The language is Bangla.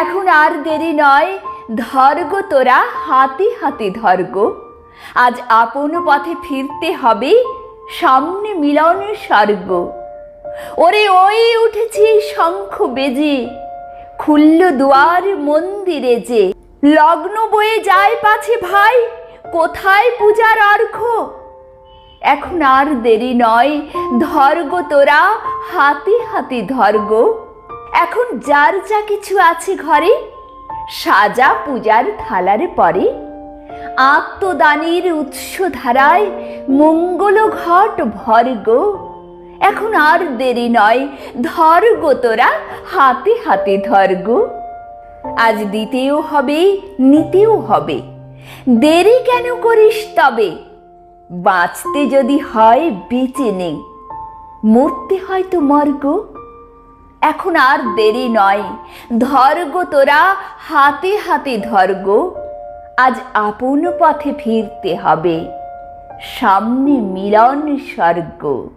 এখন আর দেরি নয়। ধর্গ তোরা, হাতি হাতি ধর্গ। আজ আপন পথে ফিরতে হবে, সামনে মিলনের স্বর্গ। ওরে ওই উঠেছি শঙ্খ বেজে, খুলল দুয়ার মন্দিরে যে। লগ্ন বয়ে যায় পাছে ভাই, কোথায় পূজার অর্ঘ এখন আর দেরি নয়, ধর্গ তোরা, হাতি হাতি ধর্গ। এখন যার যা কিছু আছে ঘরে, সাজা পূজার থালারে পরে, আত্মদানের উৎস ধারায় মঙ্গল ঘট ভর্গ এখন আর দেরি নয় ধর্গ তোরা, হাতে হাতে ধর্গ আজ দিতেও হবে, নিতেও হবে। দেরি কেন করিস তবে? বাঁচতে যদি হয় বেঁচে নে। মরতে হয় হয়তো মর্গ এখন আর দেরি নয়। ধর্গ তোরা, হাতে হাতে ধর্গ। আজ আপন পথে ফিরতে হবে। সামনে মিলন স্বর্গ।